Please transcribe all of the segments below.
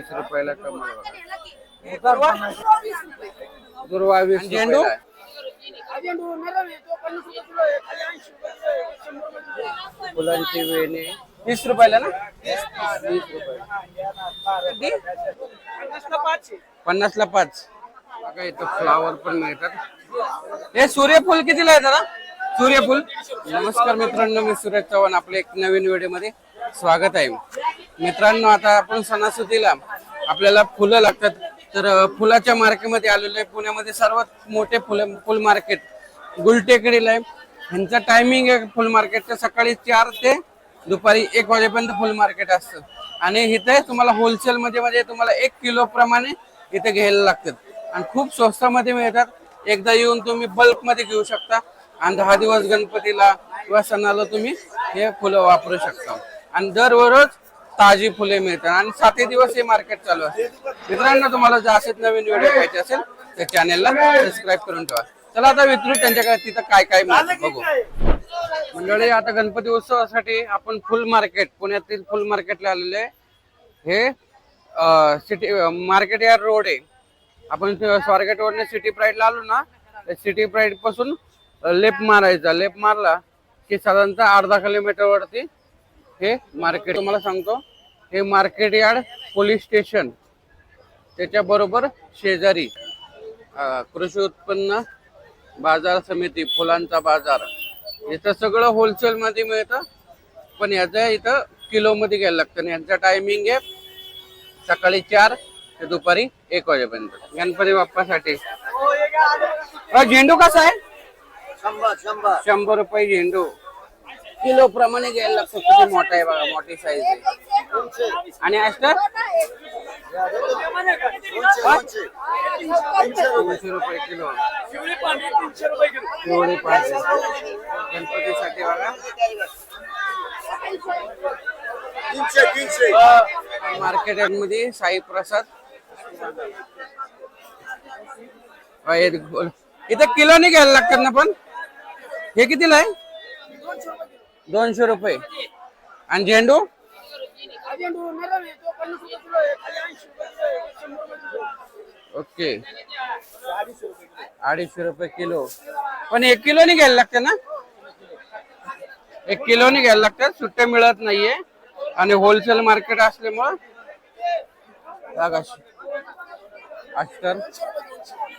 वीस रुपयाला कमळ बघा. दुर्वा वीस झेंडू? फुलांची वेणी. वीस रुपयाला ना? वीस रुपये पन्नासला पाच. बघा इथं फ्लावर पण मिळतात. हे सूर्यफूल कितीला आहे दादा सूर्यफूल? नमस्कार मित्रांनो मी सुरेश चव्हाण. आपल्या एक नवीन व्हिडिओमध्ये स्वागत आहे. मित्रांनो आता आपण सणासुदीला आपल्याला फुलं लागतात. तर फुलाच्या मार्केटमध्ये आलेलो आहे पुण्यामध्ये सर्वात मोठे फुल फुल मार्केट गुलटेकडीला आहे. ह्यांचं टायमिंग आहे फुल मार्केटचं सकाळी चार ते दुपारी एक वाजेपर्यंत फुल मार्केट असतं. आणि इथे तुम्हाला होलसेलमध्ये म्हणजे तुम्हाला एक किलो प्रमाणे इथे घ्यायला लागतात. आणि खूप स्वस्तामध्ये मिळतात. एकदा येऊन तुम्ही बल्कमध्ये घेऊ शकता. आणि दहा दिवस गणपतीला किंवा सणाला तुम्ही हे फुलं वापरू शकता. आणि दररोज ताजी फुले मिळतात आणि सातही दिवस हे मार्केट चालू असते. मित्रांनो तुम्हाला जर असेच नवीन व्हिडिओ पाहिजे असेल तर चॅनेलला सबस्क्राईब करून ठेवा. चला आता विचारू त्यांच्याकडे तिथं काय काय बघू. मंडळी आता गणपती उत्सवासाठी आपण फुल मार्केट पुण्यातील फुल मार्केटला आलेले आहे. हे सिटी मार्केट या रोड आहे. आपण स्वारगेट रोडने सिटी प्राईडला आलो ना सिटी प्राईडपासून लेप मारायचा. लेप मारला की साधारणतः अर्धा किलोमीटर वरती हे मार्केट तुम्हाला सांगतो हे मार्केट यार्ड पोलीस स्टेशन. त्याच्या बरोबर शेजारी कृषी उत्पन्न बाजार समिती फुलांचा बाजार. इथं सगळं होलसेल मध्ये मिळतं पण याचं इथं किलो मध्ये घ्यायला लागतं. आणि यांचा टायमिंग आहे सकाळी चार ते दुपारी एक वाजेपर्यंत. गणपती बाप्पासाठी. झेंडू कसा आहे? शंभर रुपये झेंडू. किलो प्रमाणे घ्यायला लागतो किती मोठा आहे बघा मोठी साईज आहे. आणि ऍस्टर तीनशे रुपये किलो. पिवळी पाहिजे गणपतीसाठी बघा. मार्केटमध्ये साई प्रसाद. इथं किलो नाही किलोने घ्यायला लागतात ना पण? हे कितीला आहे? दोनशे रुपये. आणि झेंडू? ओके. अडीचशे रुपये किलो. पण एक किलोने घ्यायला लागते ना? एक किलोने घ्यायला लागतात सुट्ट्या मिळत नाहीये. आणि होलसेल मार्केट असल्यामुळं.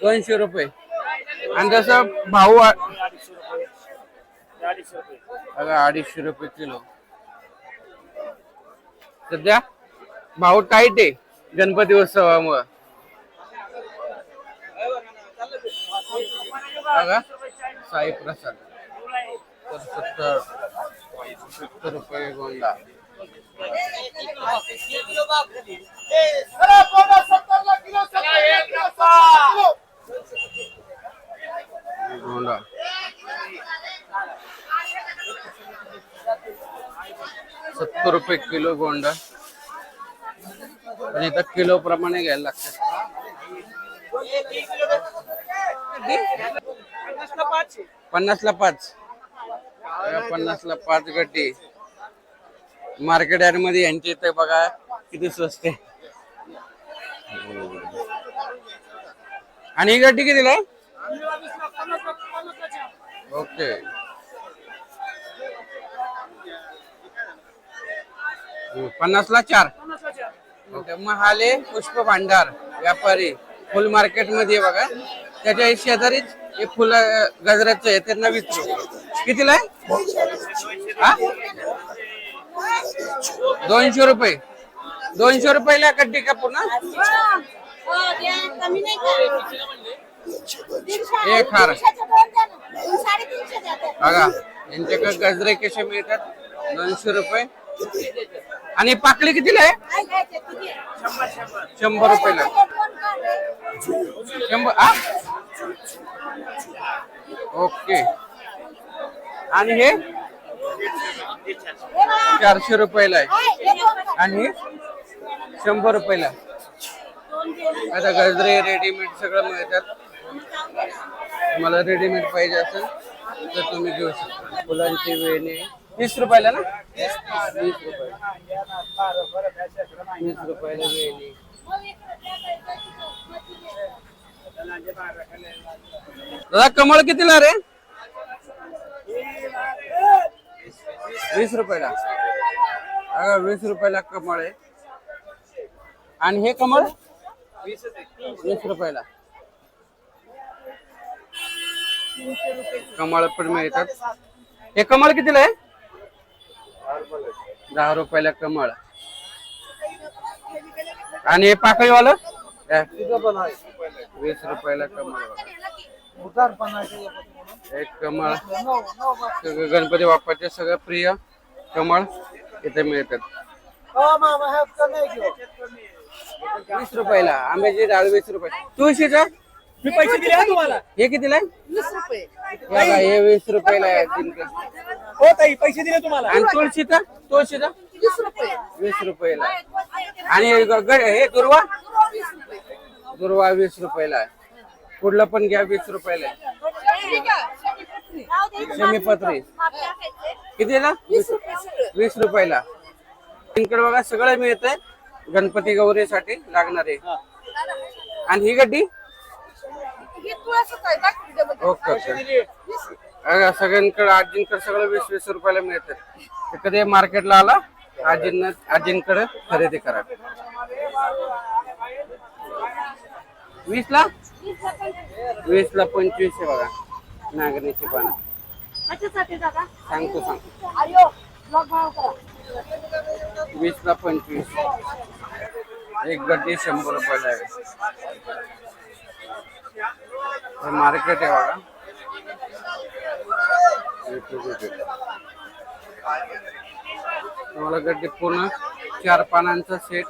दोनशे रुपये. आणि जसं भाऊ आ- बघा अडीचशे रुपये किलो. सध्या भाव टाईट आहे गणपती उत्सवामुळं. बघा साई प्रसाद. तर सत्तर सत्तर रुपये गोंडा. गोंडा. सत्तर रुपये किलो गोंडा. आणि इथं किलो प्रमाणे घ्यायला लागतात. पन्नासला पाच. पन्नास पन्नासला पाच गड्डी. मार्केट यार्डमध्ये यांच्या इथे बघा किती स्वस्त आहे. आणि ही गड्डी कितीला? ओके. पन्नासला चार. महाले पुष्प भांडार व्यापारी फुल मार्केटमध्ये बघा. त्याच्या शेजारीच हे फुल गजऱ्याचं आहे त्यांना विचारू कितीला आहे? हा? दोनशे रुपये. दोनशे रुपयाला कड्डी का पुन्हा एक हार. बघा यांच्याकडे गजरे कसे मिळतात? दोनशे रुपये. आणि पाकळी कितीला आहे? शंभर रुपयाला. शंभर हा ओके. आणि हे? चारशे रुपयाला आहे. आणि हे शंभर रुपयाला. आता गजरे रेडीमेड सगळं मिळतात. तुम्हाला रेडीमेड पाहिजे असेल तर तुम्ही घेऊ शकता. फुलांची वेणी तीस रुपयाला ना? वीस रुपये वीस रुपयाला वेणी दादा कमळ कितीला रे? वीस रुपयाला. अगं वीस रुपयाला कमळ आहे. आणि हे कमळ? वीस रुपयाला. कमळ पण मिळतात. हे कमळ कितीला आहे? दहा रुपयाला कमळ. आणि हे पाकळीवालं? वीस रुपयाला कमळ. एक कमळ. सगळं गणपती बाप्पाचे सगळं प्रिय कमळ इथे मिळतात. वीस रुपयाला. आंब्याची डाळ वीस रुपये. तुळशीचा? मी पैसे दिले हा तुम्हाला. हे कितीला वीस रुपये. हे वीस रुपयाला हो ताई पैसे दिले तुम्हाला. आणि तुळशीचा? तुळशीचा? वीस रुपये वीस रुपयाला. आणि हे हे दुर्वा? दुर्वा वीस रुपयाला आहे. कुठलं पण घ्या वीस रुपयाला आहे. शमीपत्री. कितीला? वीस रुपयाला. इकडे बघा सगळं मिळतंय. गणपती गौरीसाठी लागणारे. आणि ही गड्डी? हे. Okay okay. अगं, सगळ्यांकडे आजींकडे सगळं वीस वीस रुपयाला मिळतं. ते कधी मार्केटला आला आजींना आजींकडे खरेदी करा. वीस ला वीस ला पंचवीस आहे बघा नागरीची पानं कशासाठी दादा? सांगतो सांगतो. अरे ब्लॉग भाव करा. वीस ला पंचवीस. एक गड्डी शंभर रुपयाला आहे. हे मार्केट आहे बघा. तुम्हाला गड्डी पूर्ण चार पानांचा सेट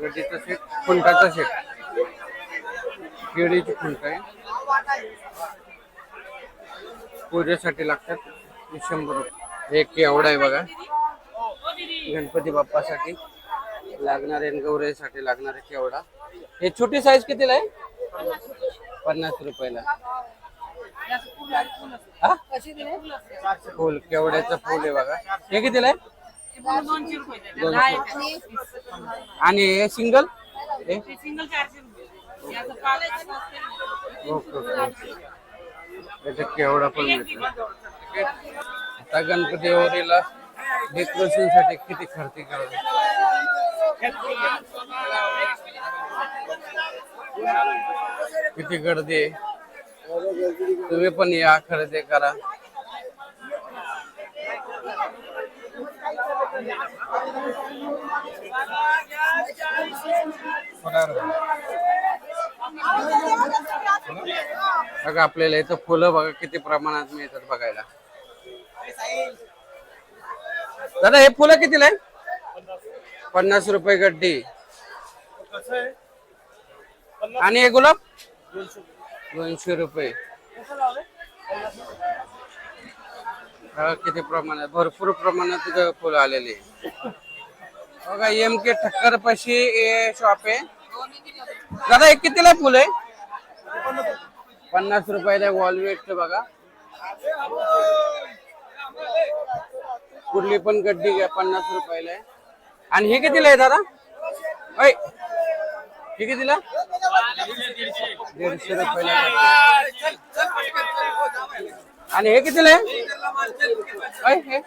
गड्डीचा सेट फुंटाचा सेट केळीची फुंट आहे. पूजेसाठी लागतात शंभर रुपये. एक एवढा आहे बघा. गणपती बाप्पासाठी लागणारे गौरीसाठी लागणारे केवढा. हे छोटी साईज कितीला आहे? पन्नास रुपयाला. हा? फुल केवड्याचं फुल आहे बघा. हे कितीला आहे? दोनशे. आणि हे सिंगल हे? ओके ओके याच्यात केवढा पण भेटतो आता गणपती वरीला डेकोरेशनसाठी किती खर्च करावे? किती गर्दी आहे? तुम्ही पण या खरेदी करा. बघा आपल्याला इथं फुलं बघा किती प्रमाणात मिळतात बघायला. दादा हे फुलं कितीला आहे? पन्नास रुपये गड्डी. आणि हे गुलाब? दोनशे रुपये. हा किती प्रमाणात भरपूर प्रमाणात फुलं आलेली. आहे. बघा एम के ठक्कर पाशी शॉप आहे. दादा एक कितीला फुल आहे? पन्नास रुपयाला वॉलवेट बघा. कुठली पण गड्डी घ्या पन्नास रुपयाला आहे. आणि हे कितीला आहे दादा? हे कितीला दीडशे रुपयाला आणि हे कितीला आहे? हे?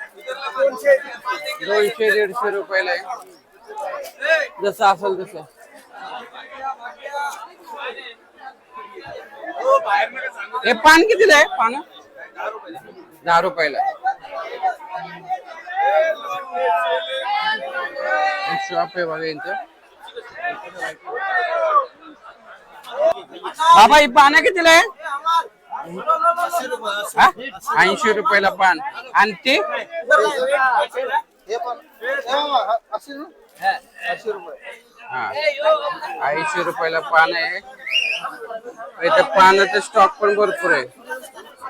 दोनशे दीडशे रुपयाला आहे. जसं असेल तसं. हे पान कितीला आहे? पान? दहा रुपयाला शॉप आहे बघा यांचं. बाबा ही पानं कितीला आहे? ऐंशी रुपयाला पान. आणि ते? हा. ऐंशी रुपयाला पान आहे. इथं पानाचा स्टॉक पण भरपूर आहे.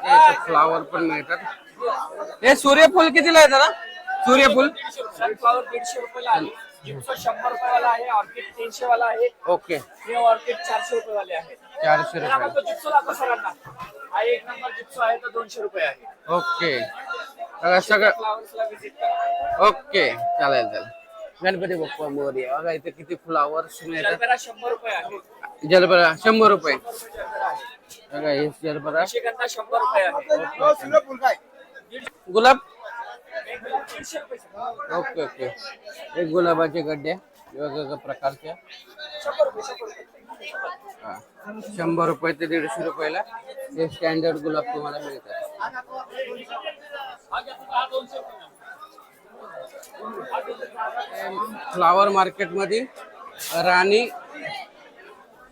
फ्लॉवर फ्लावर पण मिळतात. हे सूर्यफूल कितीला आहे दादा? सूर्यफूल? सनफ्लावर दीडशे रुपयाला आहे शंभर ऑर्किड तीनशे वाला आहे ओके हे ऑर्किड चारशे रुपये वाले आहे चारशे रुपये आपण तो जिप्सो दाखव सरांना हा एक नंबर जिप्सो आहे तो दोनशे रुपये आहे ओके बघा सगळं फ्लावर्सला विजिट करा ओके चालेल चालेल गणपती बाप्पा मोरया बघा इथे किती फ्लावर्स मिळतात जलबेरा शंभर रुपये आहे जलबरा शंभर रुपये बघा हे जलबरा शंभर रुपये आहे गुलाब रुपये ओके ओके. एक गुलाबाचे गड्डे वेगवेगळ्या प्रकारच्या शंभर रुपये हा. शंभर रुपये ते दीडशे रुपयाला हे स्टँडर्ड गुलाब तुम्हाला मिळतात. फ्लावर मार्केटमध्ये राणी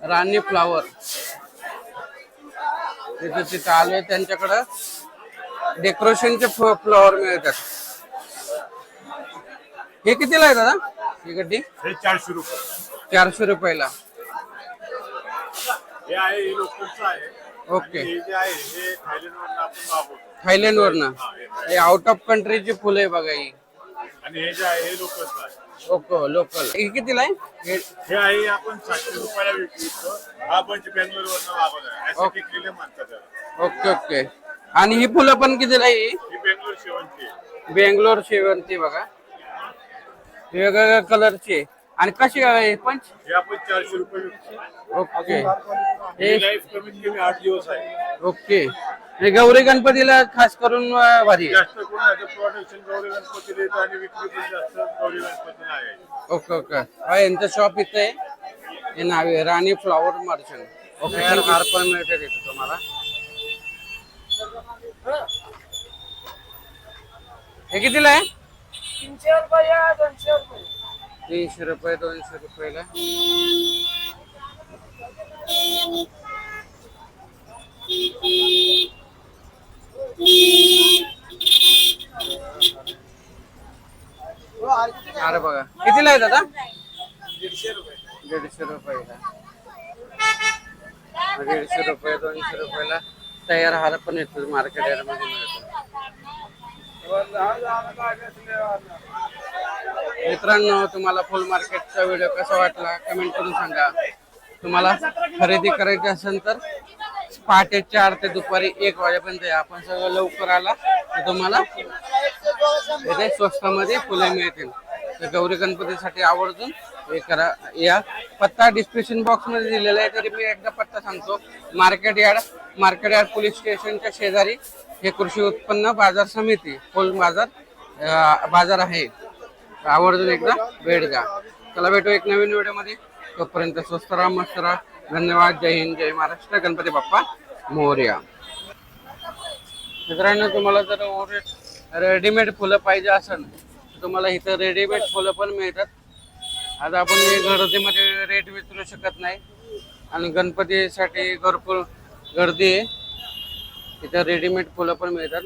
राणी फ्लावर तिथे तिथं आले त्यांच्याकडं डेकोरेशनचे फ्लॉवर मिळतात. हे कितीला आहे दादा? ही गड्डी? हे चारशे रुपये. चारशे रुपयाला. हे आहे हे लोकलचं आहे. ओके. आणि हे जे आहे हे थायलंडवरून आपण मागवतो थायलंड वरनं हे. आउट ऑफ कंट्रीची फुलं आहे बघा ही. आणि हे जे आहे हे लोकलचं आहे. Okay local. हे कितीला आहे? हे हे आहे आपण सातशे रुपयाला विकतो हा पंच बेंगलोर वरनं मागवला आहे ओके. म्हणतात त्याला. Okay okay. आणि ही फुलं पण कितीला आहे ही? ही बेंगलोर शेवंती आहे. बेंगलोर शेवंती बघा. वेगवेगळ्या कलरची. आणि कशी आहे पंच? हे आपण चारशे रुपये ओके. हे लाईफ कमीत कमी आठ दिवस आहे. ओके. हे गौरी गणपतीला खास करून अं, भारी आहे. जास्त कोण याचं प्रोडक्शन गौरी गणपती देतं आणि विक्री पण जास्त गौरी गणपती नाही आहे. Okay okay. हा यांचं शॉप इथे आहे. हे नाव आहे राणी फ्लॉवर मर्चंट. ओके हार पण मिळते तिथे तुम्हाला. हे कितीला आहे? तीनशे रुपये या दोनशे रुपये तीनशे रुपये दोनशे रुपयाला. अरे बघा कितीला आहे दादा दीडशे रुपये दीडशे रुपयाला. दीडशे रुपये दोनशे रुपयाला. तयार हार पण येतो मार्केट यार्डमध्ये मिळतो मित्रांनो तुम्हाला फुल मार्केटचा व्हिडिओ कसा वाटला कमेंट करून सांगा. तुम्हाला खरेदी करायची असेल तर पहाटे चार ते दुपारी एक वाजेपर्यंत आपण सगळं लवकर आला तर तुम्हाला इथे स्वस्तामध्ये फुले मिळतील. तर गौरी गणपतीसाठी आवर्जून हे करा. या पत्ता डिस्क्रिप्शन बॉक्समध्ये दिलेला आहे तरी मी एकदा पत्ता सांगतो. Market yard market yard police स्टेशनच्या शेजारी हे कृषी उत्पन्न बाजार समिती फुल बाजार बाजार आहे. आवर्जून एकदा भेट द्या. चला भेटू एक नवीन व्हिडिओमध्ये. तोपर्यंत स्वस्त राहा मस्त राहा. धन्यवाद. जय हिंद जय महाराष्ट्र. गणपती बाप्पा मोर्या. मित्रांनो तुम्हाला जर रेडीमेड फुलं पाहिजे असेल तर तुम्हाला इथं रेडीमेड फुलं पण मिळतात. आता आपण गर्दीमध्ये रेट विचारू शकत नाही. आणि गणपतीसाठी भरपूर गर्दी आहे. इथं रेडीमेड फुलं पण मिळतात.